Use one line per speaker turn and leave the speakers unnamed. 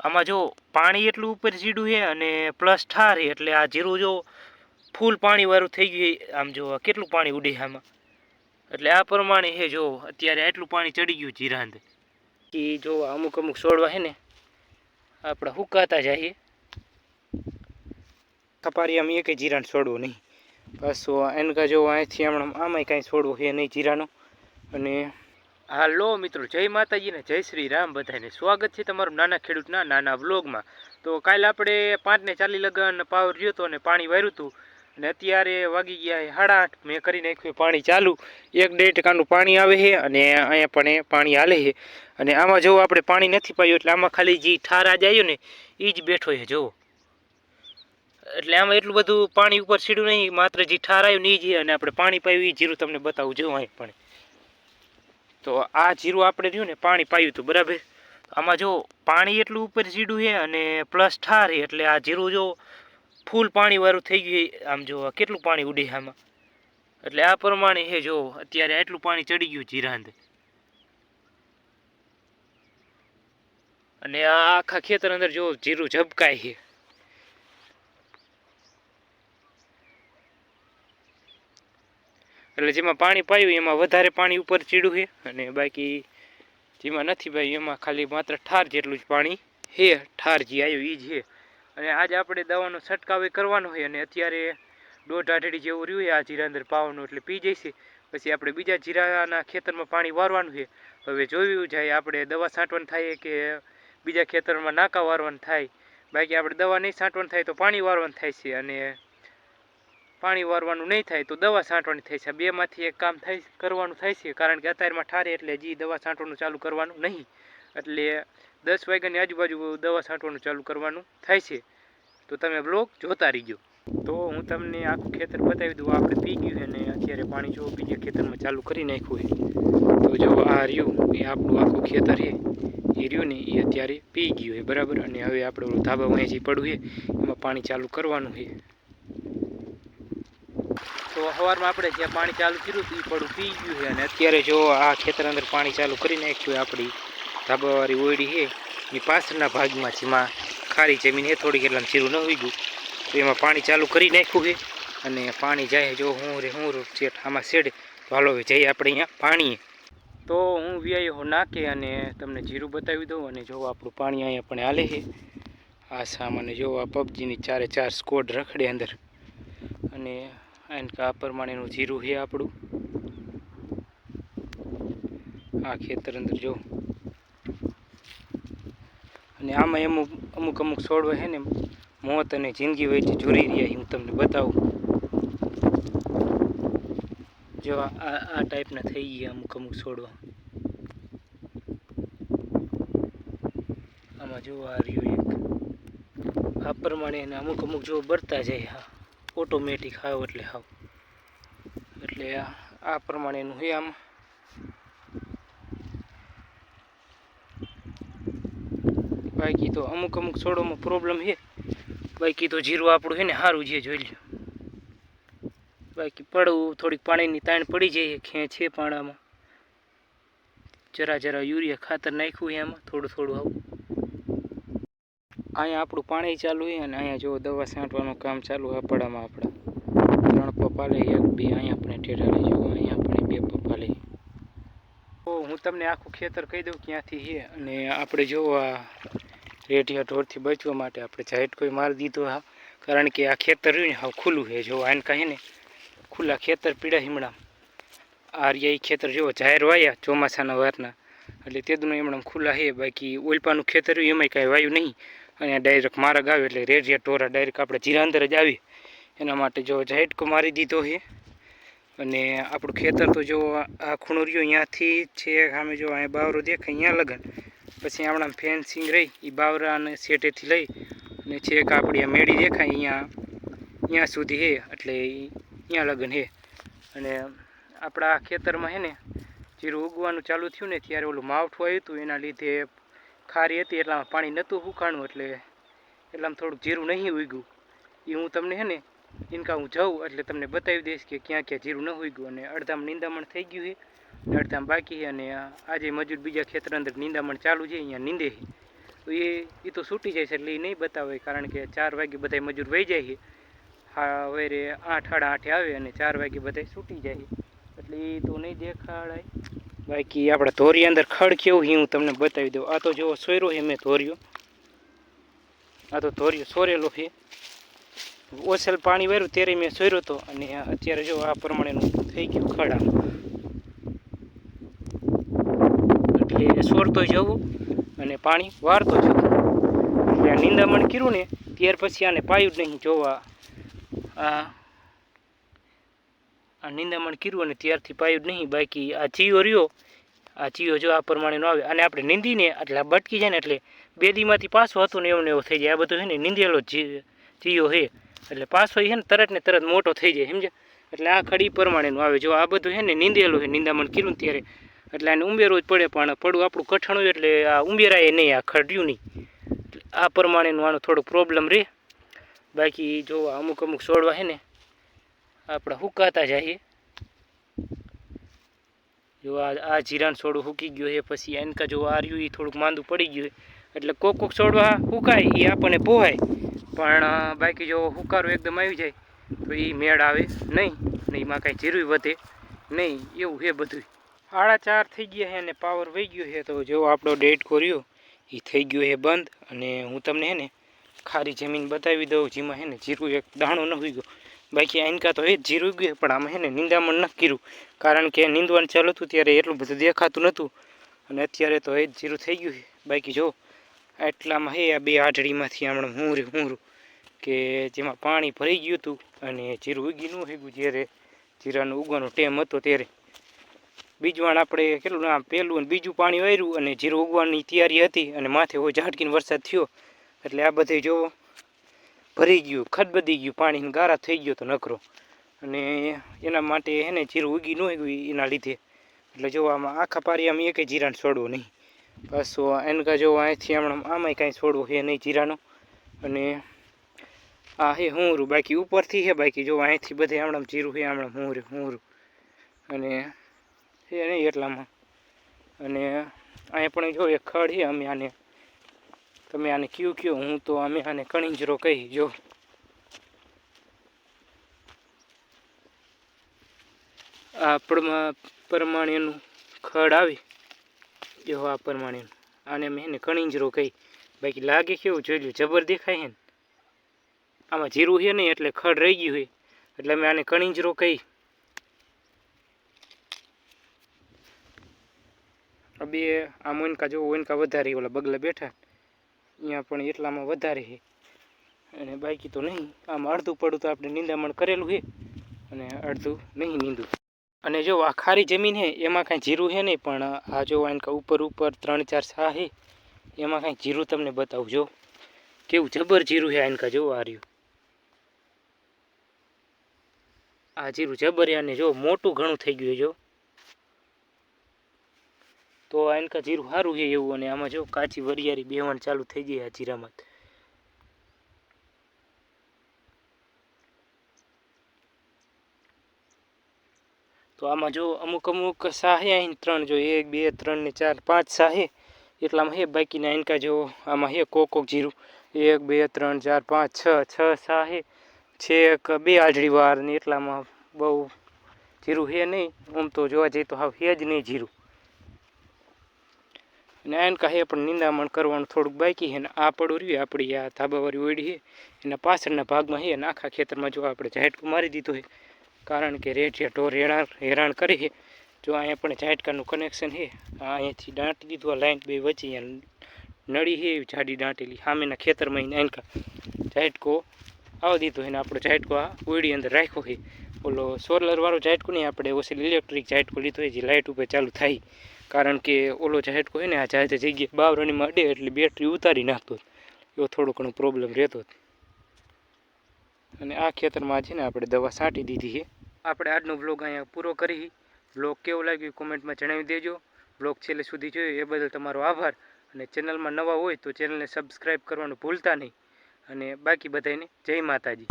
આમાં જો પાણી એટલું ઉપર સીડું છે અને પ્લસ ઠાર એટલે આ જીરું જો ફૂલ પાણીવાળું થઈ ગયું આમ જો કેટલું પાણી ઉડે આમાં? એટલે આ પ્રમાણે છે જો અત્યારે આટલું પાણી ચડી ગયું જીરાંદ એ જો અમુક અમુક છોડવા છે ને આપણે હુકાતા જઈએ. કપારી આમ એકે જીરાણ છોડવું નહીં. પાછું એનકા જો અહીંથી હમણાં આમાંય કાંઈ છોડવું છે નહીં જીરાનો અને હાલો મિત્રો, જય માતાજી ને જય શ્રી રામ. બધાને સ્વાગત છે તમારું નાના ખેડૂતના નાના વ્લોગમાં. તો કાલે આપણે પાંચને ચાલી લગન પાવર રહ્યો હતો અને પાણી વાર્યું હતું. અને અત્યારે વાગી ગયા સાડા આઠ. મેં કરી નાખ્યું પાણી ચાલુ. એક ડેઢ ટકાનું પાણી આવે છે અને અહીંયા પણ પાણી હાલે છે. અને આમાં જોવો આપણે પાણી નથી પાયું એટલે આમાં ખાલી જે ઠાર આજે આવ્યો ને એ જ બેઠો છે, જુઓ. એટલે આમાં એટલું બધું પાણી ઉપર સીડું નહીં, માત્ર જે ઠાર આવ્યું ને એ જ અને આપણે પાણી પાયું એ જીરું તમને બતાવું જોવું અહીં પણ. તો આ જીરું આપણે રહ્યું ને પાણી પાયું હતું, બરાબર? આમાં જો પાણી એટલું ઉપર જીડું છે અને પ્લસ ઠાર એટલે આ જીરું જો ફૂલ પાણીવાળું થઈ ગયું આમ જો કેટલું પાણી ઉડે આમાં? એટલે આ પ્રમાણે છે જો અત્યારે આટલું પાણી ચડી ગયું જીરા અને આ આખા ખેતર અંદર જો જીરું ઝબકાય છે. એટલે જેમાં પાણી પાયું, એમાં વધારે પાણી ઉપર ચીડું છે. અને બાકી જેમાં નથી પાયું એમાં ખાલી માત્ર ઠાર જેટલું જ પાણી છે. ઠાર જે આવ્યું એ જ છે. અને આજે આપણે દવાનો છંટકાવ કરવાનો છે. અને અત્યારે દોઢ આઠડી જેવું રહ્યું છે. આ જીરા અંદર પાવાનું એટલે પી જઈશે. પછી આપણે બીજા જીરાના ખેતરમાં પાણી વારવાનું છે. હવે જોયું જાય આપણે દવા છાંટવાનું થાય કે બીજા ખેતરમાં નાકા વારવાનું થાય. બાકી આપણે દવા નહીં છાંટવાનું થાય તો પાણી વારવાનું થાય છે. અને પાણી વારવાનું નહીં થાય તો દવા છાંટવાની થાય છે. બેમાંથી એક કામ થાય, કરવાનું થાય છે કારણ કે અત્યારમાં ઠારે એટલે જી દવા છાંટવાનું ચાલુ કરવાનું નહીં. એટલે દસ વાગ્યાની આજુબાજુ દવા છાંટવાનું ચાલુ કરવાનું થાય છે. તો તમે બ્લોગ જોતા રહીજો. તો હું તમને આખું ખેતર બતાવી દઉં. આપણે પી ગયું અને અત્યારે પાણી જો બીજા ખેતરમાં ચાલુ કરી નાખ્યું છે. તો જો આ રહ્યું, એ આપણું આખું ખેતર છે. એ રહ્યું ને એ અત્યારે પી ગયું છે, બરાબર? અને હવે આપણે ધાબા જે પડવું છે. એમાં પાણી ચાલુ કરવાનું છે. તો સવારમાં આપણે જ્યાં પાણી ચાલુ કર્યું હતું એ પડું પી ગયું છે. અને અત્યારે જો આ ખેતર અંદર પાણી ચાલુ કરી નાખ્યું આપણી ધાબાવાળી ઓયડી છે એ પાછળના ભાગમાં જેમાં ખારી જમીન છે, થોડીક એટલે જીરું ન ઉગ્યું તો એમાં પાણી ચાલુ કરી નાખ્યું છે, અને પાણી જાય જો હું રે, હું ચેઠ આમાં શેડ તો હાલો જઈએ આપણે અહીંયા પાણીએ. તો હું વ્યાયો નાખે અને તમને જીરું બતાવી દઉં, અને જો આપણું પાણી અહીંયા પણ હાલે છે. આ સામાને જો આ પબજીની ચારે ચાર સ્કોડ રખડે અંદર. અને એન આ પ્રમાણેનું જીરું છે આપણું. આ ખેતર અંદર જો. અને આમાં અમુક અમુક અમુક છોડવા છે ને મોત અને જિંદગી વચ્ચે જોરી રહ્યા હું તમને બતાવું. જો આ આ ટાઈપના થઈ ગયા અમુક અમુક છોડવા આમાં જો આ રહ્યું એક. આ પ્રમાણે અમુક અમુક જો બરતા જાય, હા. ઓટોમેટિક હાવ એટલે હાવ. એટલે આ પ્રમાણેનું છે આમાં. બાકી તો અમુક અમુક છોડોમાં પ્રોબ્લેમ છે. બાકી તો જીરું આપણું છે ને સારું છે, જોઈ લો બાકી પડવું, થોડીક પાણીની તાણ પડી જાય ખેંચ છે પાણામાં. જરા જરા યુરિયા ખાતર નાખ્યું એમાં, થોડું થોડું આવું. અહીંયા આપણું પાણી ચાલુ હોય અને અહીંયા જો દવા છાંટવાનું કામ ચાલુ હાપડામાં આપણા. ત્રણ પપ્પા લઈ એક બે, અહીંયા આપણે ટેઢા લઈ જવું અહીંયા આપણે બે પપ્પા લઈ તો હું તમને આખું ખેતર કહી દઉં ક્યાંથી છે અને આપણે જો આ રેઢિયા ઢોરથી બચવા માટે આપણે જાહેર કોઈ મારી દીધો હા. કારણ કે આ ખેતર રહ્યું ને હા ખુલ્લું છે. જો આને કહે ને, ખુલ્લા ખેતર પીડા હિમણા આ રહ્યા ખેતર જો જાહેર વાયા ચોમાસાના વારના. એટલે તેદું એમણે ખુલ્લા છે. બાકી ઓલપાનું ખેતર એમાંય કાંઈ વાયું નહીં. અને ડાયરેક્ટ માર્ગ આવે એટલે રેડિયા ટોરા ડાયરેક્ટ આપણે જીરાંદર જ આવી. એના માટે જો ઝાઇટકો મારી દીધો છે. અને આપણું ખેતર તો જો આ ખૂણો રહ્યો અહીંયાથી છે, સામે જો અહીંયા બાવરો દેખાય, અહીંયા લગન. પછી આપણા ફેન્સિંગ રહી એ બાવરા અને શેટેથી લઈ, અને છેક આપણી આ મેળી દેખાય અહીંયા અહીંયા સુધી છે એટલે અહીંયા લગન છે અને આપણા ખેતરમાં છે ને, જીરું ઉગવાનું ચાલુ થયું ને, ત્યારે ઓલું માવઠું આવ્યું હતું, એના લીધે ખારી હતી એટલામાં પાણી નહોતું સુકાણું એટલે એટલામાં થોડુંક જીરું નહીં ઉગ્યું. એ હું તમને છે ને ઇનકા હું જાઉં, એટલે તમને બતાવી દઈશ કે ક્યાં ક્યાં જીરું ન ઉગ્યું. અને અડધામાં નિંદામણ થઈ ગયું છે, અડધામાં બાકી છે, અને આજે મજૂર બીજા ખેતર અંદર નિંદામણ ચાલુ છે, અહીંયા નીંદે છે. તો એ એ તો છૂટી જાય છે, એટલે એ નહીં બતાવે, કારણ કે ચાર વાગે બધા મજૂર વહી જાય છે. હા રે આઠ, સાડા આઠે આવે અને ચાર વાગે બધા છૂટી જાય એટલે એ તો નહીં દેખાડાય. બાકી આપણે ધોરી અંદર ખડ કેવું છે હું તમને બતાવી દઉં. આ તો જેવો સોયરો છે મેં ધોર્યો. આ તો ધોર્યો, સોરેલો છે. ઓછેલ પાણી વાર્યું ત્યારે મેં સોર્યો હતો અને અત્યારે જો આ પ્રમાણેનું થઈ ગયું ખડા એટલે સોરતો જવું અને પાણી વારતો જવું. એટલે આ નિંદામણ કર્યું ને, ત્યાર પછી આને પાયું જ નહીં જોવા. આ નિંદામણ કર્યું અને ત્યારથી પાયું નહીં. બાકી આ ચીયો રહ્યો. આ ચીયો જો આ પ્રમાણેનો આવે. અને આપણે નીંદીને એટલે બટકી જાય ને એટલે બે દીમાંથી પાછો હતો ને એવું ને એવો થઈ જાય. આ બધું છે ને નીંદેલો ચીયો છે. એટલે પાછો છે ને તરત ને તરત મોટો થઈ જાય. સમજે એટલે આ ખડી પ્રમાણેનું આવે. જો આ બધું છે ને નીંદેલું છે. નિંદામણ કર્યું ત્યારે. એટલે આને ઉમેરવું જ પડે, પણ પડવું આપણું કઠણ હોય એટલે આ ઉમેરાય નહીં, આ ખડ્યું નહીં. આ પ્રમાણેનું આનો થોડો પ્રોબ્લેમ રહે બાકી જો અમુક અમુક છોડવા છે ને આપણા હુકાતા જઈએ. જો આ આ જીરાણ છોડું હુકી ગયું છે, પછી એનકા જો આ રહ્યું એ થોડુંક માંદું પડી ગયું એટલે કોક કોક છોડવા હુકાય એ આપણને પોહાય પણ બાકી જો હુકારો એકદમ આવી જાય, તો એ મેળ આવે નહીં. ને એમાં કાંઈ જીરું વધે નહીં. એવું છે બધું સાડા ચાર થઈ ગયા છે અને પાવર વહી ગયો છે, તો જો આપણો ડેટ કર્યો એ થઈ ગયો છે બંધ. અને હું તમને હે ને ખારી જમીન બતાવી દઉં, જેમાં હે ને જીરું એક દાણો ન હોઈ ગયો. બાકી આનકા તો એ જ જીરું ગયું પણ આમાં હે ને નિંદામણ ન કર્યું. કારણ કે નીંદવાનું ચાલુ હતું ત્યારે એટલું બધું દેખાતું નહોતું. અને અત્યારે તો એ જ જીરું થઈ ગયું છે. બાકી જો, આટલામાં હે આ બે આઢળીમાંથી હમણાં હુંરું હુંરું કે જેમાં પાણી ભરાઈ ગયું હતું અને જીરું ઉગી ન ઉગ્યું જ્યારે જીરાનો ઉગવાનો ટેમ હતો ત્યારે. બીજું વાણ આપણે કેટલું ના પહેલું અને બીજું પાણી વાર્યું અને જીરું ઉગવાની તૈયારી હતી અને માથે હોય ઝાટકીને વરસાદ થયો. એટલે આ બધે જો ભરી ગયું ખદબદી ગયું, પાણીને ગારા થઈ ગયો તો નકરો. અને એના માટે હે ને જીરું ઉગી ન ઉગ્યું એના લીધે. એટલે જો આમાં આખા પારિયામાં એકે જીરાને છોડવું નહીં. પાછું એનકા જો અહીંથી હમણાં આમાંય કાંઈ છોડવું છે નહીં જીરાનો. અને આ હે હુંરું બાકી ઉપરથી છે બાકી જો અહીંથી બધે હમણાં જીરું છે હમણાં હુંરું હુંરું અને એ નહીં એટલામાં. અને અહીંયા પણ જો એક ખડ છે અમે આને તમે આને કયું કયો? હું તો અમે આને કણિંજરો કહી, જો. આ પ્રમા પ્રમાણેનું ખડ આવી. જો આ પરમાણ્યનું. આને મેં એને કણિંજરો કહી. બાકી લાગે કેવું? જોઈ લ્યું, જબર દેખાય છે ને? આમાં જીરું છે નહીં એટલે ખડ રહી ગયું હોય એટલે મેં આને કણિંજરો કહી. બે, આ મોનકા જો ઓનકા વધારે ઓલા બગલા બેઠા. અહીંયા પણ એટલામાં વધારે છે. અને બાકી તો નહીં, આમ અડધું પડું તો આપણે નિંદામણ કરેલું છે. અને અડધું નહીં નીંદું. અને જો આ ખારી જમીન છે, એમાં કાંઈ જીરું છે નહીં, પણ આ જો આનકા ઉપર ઉપર ત્રણ ચાર સા છે, એમાં કાંઈ જીરું તમને બતાવું જો કેવું જબર જીરું છે આનકા જો આ રહ્યું. આ જીરું જબર અને જો મોટું ઘણું થઈ ગયું જો. તો આનકા જીરું સારું છે એવું અને આમાં જો કાચી વરિયાળી બેહવાનું ચાલુ થઈ ગઈ આ જીરામાં. તો આમાં જો અમુક અમુક સાહે અહીં ત્રણ જો, એક, બે, ત્રણ ને ચાર, પાંચ સાહે. એટલામાં હે બાકીના એનકા જો આમાં હે કોક કોક જીરું. એક, બે, ત્રણ, ચાર, પાંચ, છ છ સાહે. છેક, બે આજડી વાર ને એટલામાં બહુ જીરું હે નહીં. આમ તો જોવા જઈએ તો હાવ હે જ નહીં જીરું. અને એનકા હે પણ નિંદામણ કરવાનું થોડુંક બાકી છે ને આ પડું રહ્યું, આપણી આ ધાબાવાળી ઓળી છે. એના પાછળના ભાગમાં છે અને આખા ખેતરમાં જો આપણે ઝાટકું મારી દીધું છે, કારણ કે રેઠિયા ઢોર હેરાન હેરાન કરી છે. જો અહીંયા પણ ઝાટકાનું કનેક્શન છે અહીંયાથી દાંટી દીધું, આ લાઈન બે વચ્ચે અહીંયા નળી છે જાડી દાંટેલી. સામેના ખેતરમાં એનકા ઝાટકો આવવા દીધો એને આપણો ઝાટકો આ ઓયડી અંદર રાખ્યો છે. ઓલો સોલરવાળો ઝાટકો નહીં, આપણે ઓછી ઇલેક્ટ્રિક ઝાટકો લીધો હોય જે લાઇટ ઉપર ચાલુ થાય. કારણ કે ઓલો ઝાટકો કોઈને આ જાય જગ્યાએ બાવરણીમાં અડે એટલે બેટરી ઉતારી નાખતો એવો થોડો ઘણો પ્રોબ્લેમ રહેતો અને આ ખેતરમાં છે ને આપણે દવા છાંટી દીધી છે. આપણે આજનો વ્લોગ અહીંયા પૂરો કરી. વ્લોગ કેવો લાગ્યો કોમેન્ટમાં જણાવી દેજો. વ્લોગ છેલ્લે સુધી જોયો એ બદલ તમારો આભાર. અને ચેનલમાં નવા હોય તો ચેનલને સબસ્ક્રાઈબ કરવાનું ભૂલતા નહીં. અને બાકી બધાને જય માતાજી.